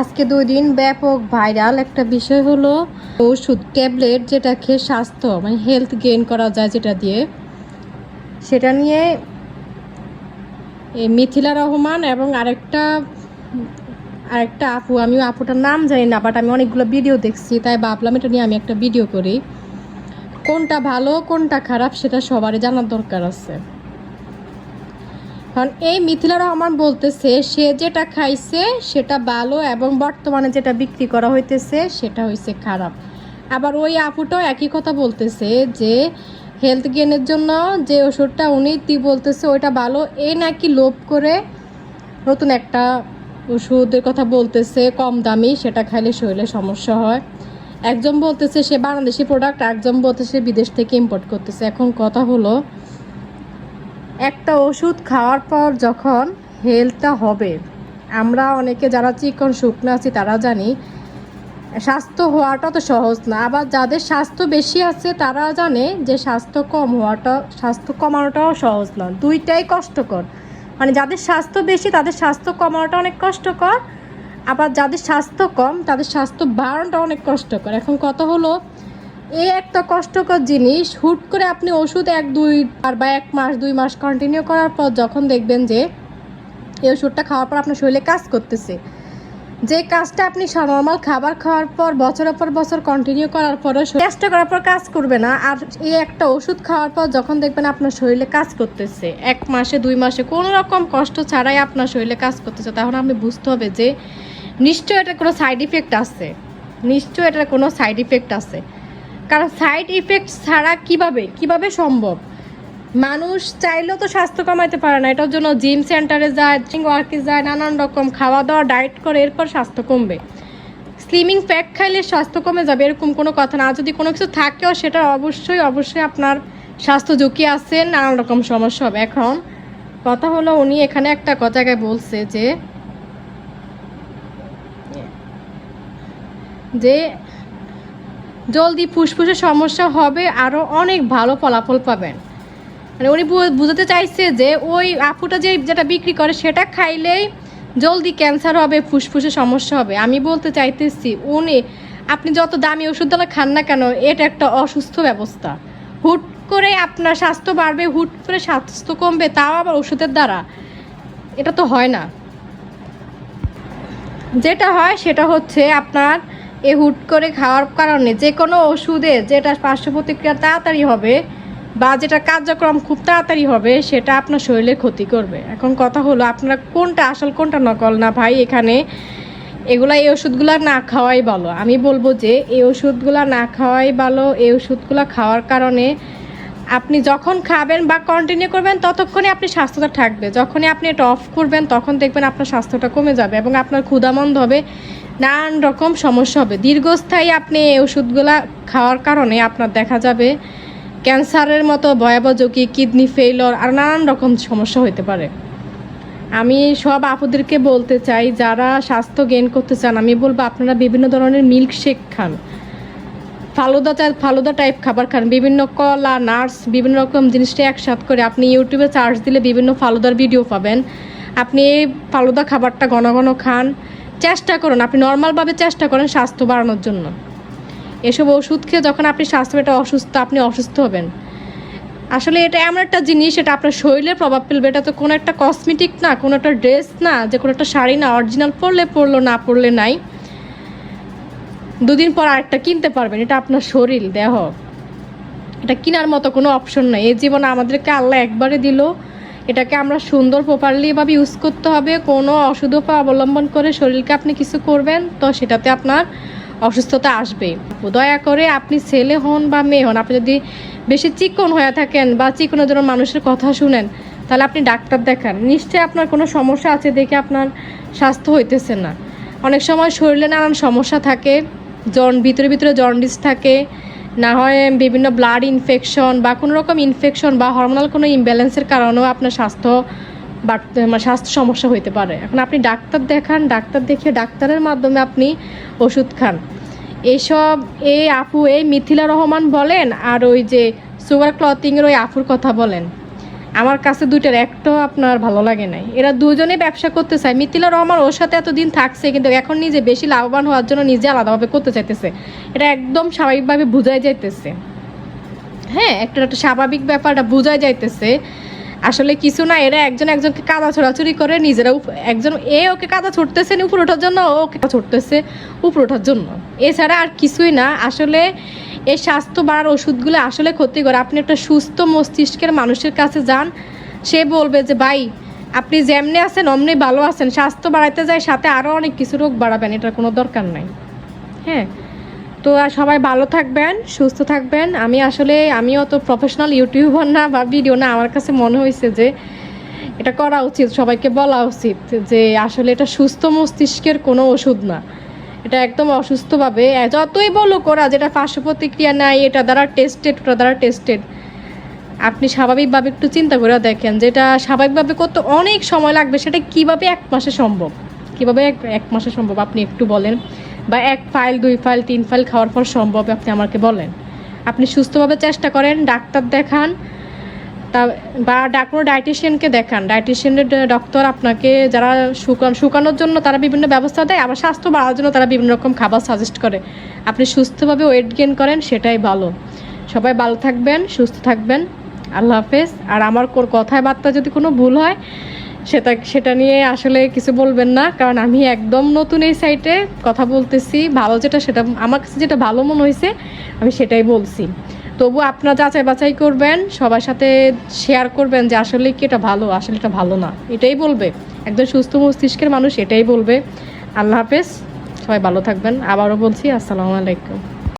আজকে দুই দিন ব্যাপক ভাইরাল একটা বিষয় হলো ওষুধ, ট্যাবলেট যেটা খেয়ে স্বাস্থ্য মানে হেলথ গেইন করা যায় যেটা দিয়ে। সেটা নিয়ে মিথিলা রহমান এবং আরেকটা আরেকটা আপু আমি আপুটার নাম জানি না বাট আমি অনেকগুলো ভিডিও দেখছি, তাই ভাবলাম এটা নিয়ে আমি একটা ভিডিও করি। কোনটা ভালো, কোনটা খারাপ সেটা সবারই জানার দরকার আছে। কারণ এই মিথিলা রহমান বলতেছে, সে যেটা খাইছে সেটা ভালো এবং বর্তমানে যেটা বিক্রি করা হইতেছে সেটা হয়েছে খারাপ। আবার ওই আপুটাও একই কথা বলতেছে যে হেলথ গেনের জন্য যে ওষুধটা উনি তি বলতেছে ওইটা ভালো। এ নাকি লোভ করে নতুন একটা ওষুধের কথা বলতেছে, কম দামি, সেটা খাইলে শরীরে সমস্যা হয়। একজন বলতেছে সে বাংলাদেশি প্রোডাক্ট একজন বলতেছে বিদেশ থেকে ইম্পোর্ট করতেছে। এখন কথা হলো একটা ওষুধ খাওয়ার পর যখন হেলথটা হবে, আমরা অনেকে যারা চিকন, শুকনো আছি তারা জানি, স্বাস্থ্য হওয়াটা তো সহজ না। আবার যাদের স্বাস্থ্য বেশি আছে তারা জানে যে স্বাস্থ্য কম হওয়াটা, স্বাস্থ্য কমানোটাও সহজ নয়। দুইটাই কষ্টকর। মানে যাদের স্বাস্থ্য বেশি, তাদের স্বাস্থ্য কমানোটা অনেক কষ্টকর। আবার যাদের স্বাস্থ্য কম, তাদের স্বাস্থ্য বাড়ানোটা অনেক কষ্টকর। এখন কথা হলো এই একটা কষ্টকর জিনিস, হুট করে আপনি ওষুধ এক, দুই আর বা এক মাস, দুই মাস কন্টিনিউ করার পর যখন দেখবেন যে এই ওষুধটা খাওয়ার পর আপনার শরীরে কাজ করতেছে। যে কাজটা আপনি নর্মাল খাবার খাওয়ার পর, বছরের পর বছর কন্টিনিউ করার পরও চেষ্টা করার পর কাজ করবে না। আর এই একটা ওষুধ খাওয়ার পর যখন দেখবেন আপনার শরীরে কাজ করতেছে, এক মাসে, দুই মাসে কোনো রকম কষ্ট ছাড়াই আপনার শরীরে কাজ করতেছে, তখন আপনি বুঝতে হবে যে নিশ্চয় এটার কোনো সাইড ইফেক্ট আছে। নিশ্চয় এটার কোনো সাইড ইফেক্ট আছে। কারণ সাইড ইফেক্ট ছাড়া কীভাবে কীভাবে সম্ভব? মানুষ চাইলেও তো স্বাস্থ্য কমাইতে পারে না। এটার জন্য জিম সেন্টারে যায় ওয়ার্কে যায়, নানান রকম খাওয়া দাওয়া ডায়েট করে এরপর স্বাস্থ্য কমবে। স্লিমিং প্যাক খাইলে স্বাস্থ্য কমে যাবে, এরকম কোনো কথা না। যদি কোনো কিছু থাকেও, সেটা অবশ্যই অবশ্যই আপনার স্বাস্থ্য ঝুঁকি আছে, নানান রকম সমস্যা হবে। এখন কথা হলো উনি এখানে একটা জায়গায় বলছে যে যে জলদি ফুসফুসের সমস্যা হবে আরও অনেক ভালো ফলাফল পাবেন। মানে উনি বুঝাতে চাইছে যে ওই আপুটা যে যেটা বিক্রি করে সেটা খাইলেই জলদি ক্যান্সার হবে, ফুসফুসের সমস্যা হবে। আমি বলতে চাইতেছি, উনি, আপনি যত দামি ওষুধগুলো খান না কেন, এটা একটা অসুস্থ ব্যবস্থা। হুট করে আপনার স্বাস্থ্য বাড়বে, হুট করে স্বাস্থ্য কমবে, তাও আবার ওষুধের দ্বারা। এটা তো হয় না। যেটা হয় সেটা হচ্ছে আপনার এ হুট করে খাওয়ার কারণে যে কোনো ওষুধে যেটা পার্শ্ব প্রতিক্রিয়া তাড়াতাড়ি হবে বা যেটা কার্যক্রম খুব তাড়াতাড়ি হবে, সেটা আপনার শরীরে ক্ষতি করবে। এখন কথা হলো, আপনারা কোনটা আসল, কোনটা নকল? না ভাই, এখানে এগুলা এই ওষুধগুলো না খাওয়াই ভালো। আমি বলব যে, এই ওষুধগুলো না খাওয়াই ভালো। এই ওষুধগুলো খাওয়ার কারণে আপনি যখন খাবেন বা কন্টিনিউ করবেন ততক্ষণই আপনি স্বাস্থ্যটা থাকবে। যখনই আপনি এটা অফ করবেন, তখন দেখবেন আপনার স্বাস্থ্যটা কমে যাবে এবং আপনার ক্ষুধামন্দ হবে। নানান রকম সমস্যা হবে। দীর্ঘস্থায়ী আপনি এই ওষুধগুলা খাওয়ার কারণে আপনার দেখা যাবে ক্যান্সারের মতো ভয়াবহ ঝুঁকি, কিডনি ফেইলর আর নানান রকম সমস্যা হতে পারে। আমি সব আপুদেরকে বলতে চাই, যারা স্বাস্থ্য গেইন করতে চান, আমি বলব আপনারা বিভিন্ন ধরনের মিল্ক শেক খান। ফালুদা ফালুদা টাইপ খাবার খান। বিভিন্ন কলা নাটস বিভিন্ন রকম জিনিসটা একসাথ করে আপনি ইউটিউবে চার্জ দিলে বিভিন্ন ফালুদার ভিডিও পাবেন। আপনি এই ফালুদা খাবারটা ঘন ঘন খান। চেষ্টা করুন, আপনি নর্মালভাবে চেষ্টা করেন স্বাস্থ্য বাড়ানোর জন্য। এসব ওষুধ খেয়ে যখন আপনি স্বাস্থ্য এটা অসুস্থ, আপনি অসুস্থ হবেন। আসলে এটা এমন একটা জিনিস, এটা আপনার শরীরে প্রভাব ফেলবে। এটা তো কোনো একটা কসমেটিক না, কোনো একটা ড্রেস না, যে কোনো একটা শাড়ি না অরিজিনাল পরলে পরলো, না পরলে নাই। দুদিন পর আরেকটা কিনতে পারবেন, এটা আপনার শরীর, দেহ। এটা কেনার মতো কোনো অপশন নাই। এই জীবনে আমাদেরকে আল্লাহ একবারে দিল। এটাকে আমরা সুন্দর প্রপারলি ভাবে ইউজ করতে হবে, কোনো উপায় অবলম্বন করে শরীরকে আপনি কিছু করবেন, তো সেটাতে আপনার অসুস্থতা আসবে। দয়া করে আপনি ছেলে হন বা মেয়ে হন, আপনি যদি বেশি চিকন হয়ে থাকেন বা চিকনের জন্য মানুষের কথা শুনেন, তাহলে আপনি ডাক্তার দেখান। নিশ্চয়ই আপনার কোনো সমস্যা আছে দেখে আপনার স্বাস্থ্য হইতেছে না। অনেক সময় শরীরে নানান সমস্যা থাকে, জন ভিতরে ভিতরে জন্ডিস থাকে না হয় বিভিন্ন ব্লাড ইনফেকশন বা কোনো রকম ইনফেকশন বা হরমোনাল কোনো ইমব্যালেন্সের কারণেও আপনার স্বাস্থ্য বাড়তে মানে স্বাস্থ্য সমস্যা হইতে পারে। এখন আপনি ডাক্তার দেখান, ডাক্তার দেখিয়ে ডাক্তারের মাধ্যমে আপনি ওষুধ খান। এইসব এই আপু, এই মিথিলা রহমান বলেন আর ওই যে সুগার ক্লথিংয়ের ওই আফুর কথা বলেন। আমার কাছে দুইটার একটাও আপনার ভালো লাগে নাই। এরা দুজনে ব্যবসা করতে চায়। মিথিলা রহমান ওর সাথে এতদিন থাকছে, কিন্তু এখন নিজে বেশি লাভবান হওয়ার জন্য নিজে আলাদাভাবে করতে চাইতেছে। এটা একদম স্বাভাবিকভাবে বোঝাই যাইতেছে। হ্যাঁ একটা একটা স্বাভাবিক ব্যাপারটা বোঝাই যাইতেছে। আসলে কিছু না, এরা একজন একজনকে কাদা ছোড়াছুরি করে, নিজেরা একজন এ ওকে কাদা ছুটতেছে উপর ওঠার জন্য ওকে ছুটতেছে উপর ওঠার জন্য। এছাড়া আর কিছুই না। আসলে এই স্বাস্থ্য বাড়ার ওষুধগুলো আসলে ক্ষতিকর। আপনি একটা সুস্থ মস্তিষ্কের মানুষের কাছে যান, সে বলবে যে, ভাই, আপনি যেমনি আছেন, অমনি ভালো আছেন। স্বাস্থ্য বাড়াইতে যায় সাথে আরও অনেক কিছু রোগ বাড়াবেন, এটার কোনো দরকার নাই। হ্যাঁ? তো আর সবাই ভালো থাকবেন, সুস্থ থাকবেন। আমি আসলে, আমিও তো প্রফেশনাল ইউটিউবার না বা ভিডিও না, আমার কাছে মনে হয়েছে যে, এটা করা উচিত, সবাইকে বলা উচিত যে, আসলে এটা সুস্থ মস্তিষ্কের কোনো ওষুধ না। এটা একদম অসুস্থভাবে যতই বলুক ওরা যেটা পার্শ্ব প্রতিক্রিয়া নাই, এটা দ্বারা টেস্টেড ওটা দ্বারা টেস্টেড আপনি স্বাভাবিকভাবে একটু চিন্তা করে দেখেন যেটা স্বাভাবিকভাবে করতে অনেক সময় লাগবে, সেটা কীভাবে এক মাসে সম্ভব? কীভাবে এক এক মাসে সম্ভব? আপনি একটু বলেন। বা এক ফাইল, দুই ফাইল, তিন ফাইল খাওয়ার পর সম্ভব আপনি আমাকে বলেন। আপনি সুস্থভাবে চেষ্টা করেন, ডাক্তার দেখান তা বা কোনো ডায়েটিশিয়ানকে দেখান। ডায়েটিশিয়ানের ডক্টর আপনাকে যারা শুকান শুকানোর জন্য তারা বিভিন্ন ব্যবস্থা দেয়, আবার স্বাস্থ্য বাড়ার জন্য তারা বিভিন্ন রকম খাবার সাজেস্ট করে। আপনি সুস্থভাবে ওয়েট গেইন করেন, সেটাই ভালো। সবাই ভালো থাকবেন, সুস্থ থাকবেন। আল্লাহ হাফেজ। আর আমার কথায় বার্তা যদি কোনো ভুল হয়, সেটা সেটা নিয়ে আসলে কিছু বলবেন না, কারণ আমি একদম নতুন এই সাইটে কথা বলতেছি। ভালো যেটা সেটা আমার কাছে যেটা ভালো মনে হয়েছে, আমি সেটাই বলছি। তবু আপনার যাচাই বাছাই করবেন, সবার সাথে শেয়ার করবেন যে আসলে কি এটা ভালো, আসলে এটা ভালো না। এটাই বলবে। একদম সুস্থ মস্তিষ্কের মানুষ এটাই বলবে। আল্লাহ হাফেজ, সবাই ভালো থাকবেন। আবারও বলছি, আসসালামু আলাইকুম।